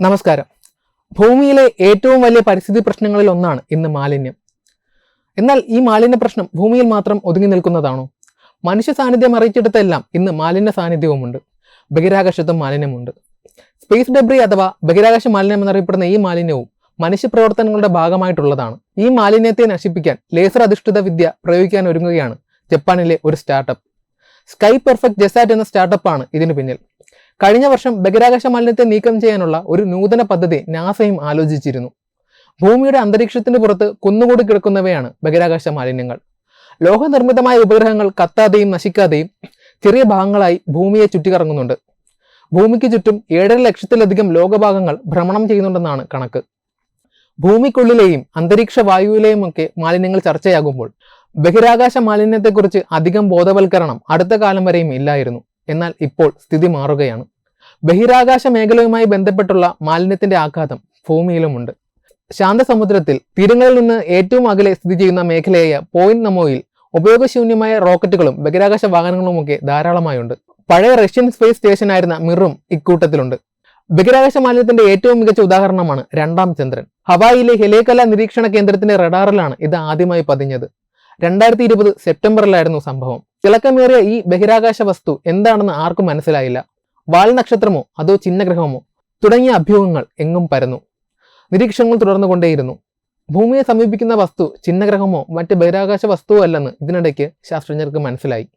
നമസ്കാരം. ഭൂമിയിലെ ഏറ്റവും വലിയ പരിസ്ഥിതി പ്രശ്നങ്ങളിൽ ഒന്നാണ് ഇന്ന് മാലിന്യം. എന്നാൽ ഈ മാലിന്യ പ്രശ്നം ഭൂമിയിൽ മാത്രം ഒതുങ്ങി നിൽക്കുന്നതാണോ? മനുഷ്യ സാന്നിധ്യം അറിയിച്ചെടുത്തെല്ലാം ഇന്ന് മാലിന്യ സാന്നിധ്യവുമുണ്ട്. ബഹിരാകാശത്തും മാലിന്യമുണ്ട്. സ്പേസ് ഡെബ്രി അഥവാ ബഹിരാകാശ മാലിന്യം എന്നറിയപ്പെടുന്ന ഈ മാലിന്യവും മനുഷ്യ പ്രവർത്തനങ്ങളുടെ ഭാഗമായിട്ടുള്ളതാണ്. ഈ മാലിന്യത്തെ നശിപ്പിക്കാൻ ലേസർ അധിഷ്ഠിത വിദ്യ പ്രയോഗിക്കാൻ ഒരുങ്ങുകയാണ് ജപ്പാനിലെ ഒരു സ്റ്റാർട്ടപ്പ്. സ്കൈ പെർഫെക്റ്റ് ജെസാറ്റ് എന്ന സ്റ്റാർട്ടപ്പാണ് ഇതിനു പിന്നിൽ. കഴിഞ്ഞ വർഷം ബഹിരാകാശ മാലിന്യത്തെ നീക്കം ചെയ്യാനുള്ള ഒരു നൂതന പദ്ധതി നാസയും ആലോചിച്ചിരുന്നു. ഭൂമിയുടെ അന്തരീക്ഷത്തിന് പുറത്ത് കുന്നുകൂടി കിടക്കുന്നവയാണ് ബഹിരാകാശ മാലിന്യങ്ങൾ. ലോഹനിർമ്മിതമായ ഉപഗ്രഹങ്ങൾ കത്താതെയും നശിക്കാതെയും ചെറിയ ഭാഗങ്ങളായി ഭൂമിയെ ചുറ്റിക്കറങ്ങുന്നുണ്ട്. ഭൂമിക്ക് ചുറ്റും ഏഴര ലക്ഷത്തിലധികം ലോകഭാഗങ്ങൾ ഭ്രമണം ചെയ്യുന്നുണ്ടെന്നാണ് കണക്ക്. ഭൂമിക്കുള്ളിലെയും അന്തരീക്ഷ വായുവിലെയും ഒക്കെ മാലിന്യങ്ങൾ ചർച്ചയാകുമ്പോൾ ബഹിരാകാശ മാലിന്യത്തെക്കുറിച്ച് അധികം ബോധവൽക്കരണം അടുത്ത കാലം വരെയും ഇല്ലായിരുന്നു. എന്നാൽ ഇപ്പോൾ സ്ഥിതി മാറുകയാണ്. ബഹിരാകാശ മേഖലയുമായി ബന്ധപ്പെട്ടുള്ള മാലിന്യത്തിന്റെ ആഘാതം ഭൂമിയിലുമുണ്ട്. ശാന്തസമുദ്രത്തിൽ തീരങ്ങളിൽ നിന്ന് ഏറ്റവും അകലെ സ്ഥിതി ചെയ്യുന്ന മേഖലയായ പോയിന്റ് നമോയിൽ ഉപയോഗശൂന്യമായ റോക്കറ്റുകളും ബഹിരാകാശ വാഹനങ്ങളുമൊക്കെ ധാരാളമായുണ്ട്. പഴയ റഷ്യൻ സ്പേസ് സ്റ്റേഷൻ സ്റ്റേഷനായിരുന്ന മിറും ഇക്കൂട്ടത്തിലുണ്ട്. ബഹിരാകാശ മാലിന്യത്തിന്റെ ഏറ്റവും മികച്ച ഉദാഹരണമാണ് രണ്ടാം ചന്ദ്രൻ. ഹവായിലെ ഹെലേക്കല നിരീക്ഷണ കേന്ദ്രത്തിന്റെ റഡാറിലാണ് ഇത് ആദ്യമായി പതിഞ്ഞത്. രണ്ടായിരത്തി ഇരുപത് സെപ്റ്റംബറിലായിരുന്നു സംഭവം. തിളക്കമേറിയ ഈ ബഹിരാകാശ വസ്തു എന്താണെന്ന് ആർക്കും മനസ്സിലായില്ല. വാൽനക്ഷത്രമോ അതോ ചിഹ്നഗ്രഹമോ? തുടങ്ങിയ അഭ്യൂഹങ്ങൾ എങ്ങും പരന്നു. നിരീക്ഷണങ്ങൾ തുടർന്നുകൊണ്ടേയിരുന്നു. ഭൂമിയെ സമീപിക്കുന്ന വസ്തു ചിഹ്നഗ്രഹമോ മറ്റ് ബഹിരാകാശ വസ്തുവോ അല്ലെന്ന് ഇതിനിടയ്ക്ക് ശാസ്ത്രജ്ഞർക്ക് മനസ്സിലായി.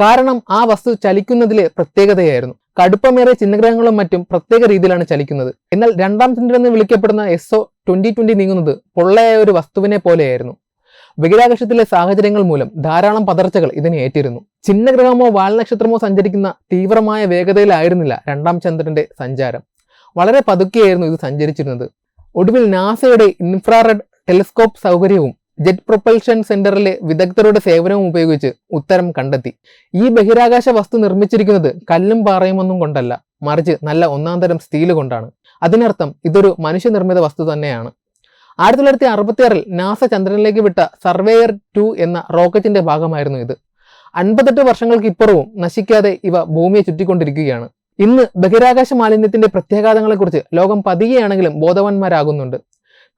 കാരണം ആ വസ്തു ചലിക്കുന്നതിലെ പ്രത്യേകതയായിരുന്നു. കടുപ്പമേറെ ചിഹ്നഗ്രഹങ്ങളും മറ്റും പ്രത്യേക രീതിയിലാണ് ചലിക്കുന്നത്. എന്നാൽ രണ്ടാം ചന്ദ്രൻ എന്ന് വിളിക്കപ്പെടുന്ന ഒ ട്വന്റി ട്വന്റി നീങ്ങുന്നത് പൊള്ളയായ ഒരു വസ്തുവിനെ പോലെയായിരുന്നു. ബഹിരാകാശത്തിലെ സാഹചര്യങ്ങൾ മൂലം ധാരാളം പതർച്ചകൾ ഇതിനെ ഏറ്റിരുന്നു ചിഹ്നഗ്രഹമോ വാൽനക്ഷത്രമോ സഞ്ചരിക്കുന്ന തീവ്രമായ വേഗതയിലായിരുന്നില്ല രണ്ടാം ചന്ദ്രന്റെ സഞ്ചാരം. വളരെ പതുക്കെയായിരുന്നു ഇത് സഞ്ചരിച്ചിരുന്നത്. ഒടുവിൽ നാസയുടെ ഇൻഫ്രാറെഡ് ടെലിസ്കോപ്പ് സൗകര്യവും ജെറ്റ് പ്രൊപ്പൽഷൻ സെന്ററിലെ വിദഗ്ധരുടെ സേവനവും ഉപയോഗിച്ച് ഉത്തരം കണ്ടെത്തി. ഈ ബഹിരാകാശ വസ്തു നിർമ്മിച്ചിരിക്കുന്നത് കല്ലും പാറയുമൊന്നും കൊണ്ടല്ല മറിച്ച് നല്ല ഒന്നാം തരം സ്റ്റീൽ കൊണ്ടാണ്. അതിനർത്ഥം ഇതൊരു മനുഷ്യനിർമ്മിത വസ്തു തന്നെയാണ്. ആയിരത്തി തൊള്ളായിരത്തി അറുപത്തി ആറിൽ നാസ ചന്ദ്രനിലേക്ക് വിട്ട സർവേയർ ടു എന്ന റോക്കറ്റിന്റെ ഭാഗമായിരുന്നു ഇത്. അൻപത്തെട്ട് വർഷങ്ങൾക്ക് ഇപ്പുറവും നശിക്കാതെ ഇവ ഭൂമിയെ ചുറ്റിക്കൊണ്ടിരിക്കുകയാണ്. ഇന്ന് ബഹിരാകാശ മാലിന്യത്തിന്റെ പ്രത്യാഘാതങ്ങളെക്കുറിച്ച് ലോകം പതിയെയാണെങ്കിലും ബോധവാന്മാരാകുന്നുണ്ട്.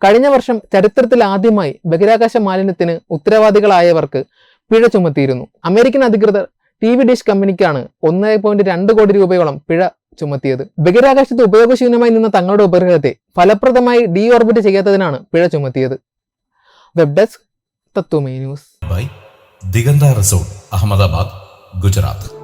കഴിഞ്ഞ വർഷം ചരിത്രത്തിൽ ആദ്യമായി ബഹിരാകാശ മാലിന്യത്തിന് ഉത്തരവാദികളായവർക്ക് പിഴ ചുമത്തിയിരുന്നു. അമേരിക്കൻ അധികൃതർ ടി വി ഡിഷ് കമ്പനിക്കാണ് ഒന്നര പോയിന്റ് രണ്ട് കോടി രൂപയോളം പിഴ ചുമത്തിയത്. ബഹിരാകാശത്ത് ഉപയോഗശൂന്യമായി നിന്ന തങ്ങളുടെ ഉപഗ്രഹത്തെ ഫലപ്രദമായി ഡി ഓർബിറ്റ് ചെയ്യാത്തതിനാണ് പിഴ ചുമത്തിയത്. Web desk തത്വമേ news by Diganta resort Ahmedabad Gujarat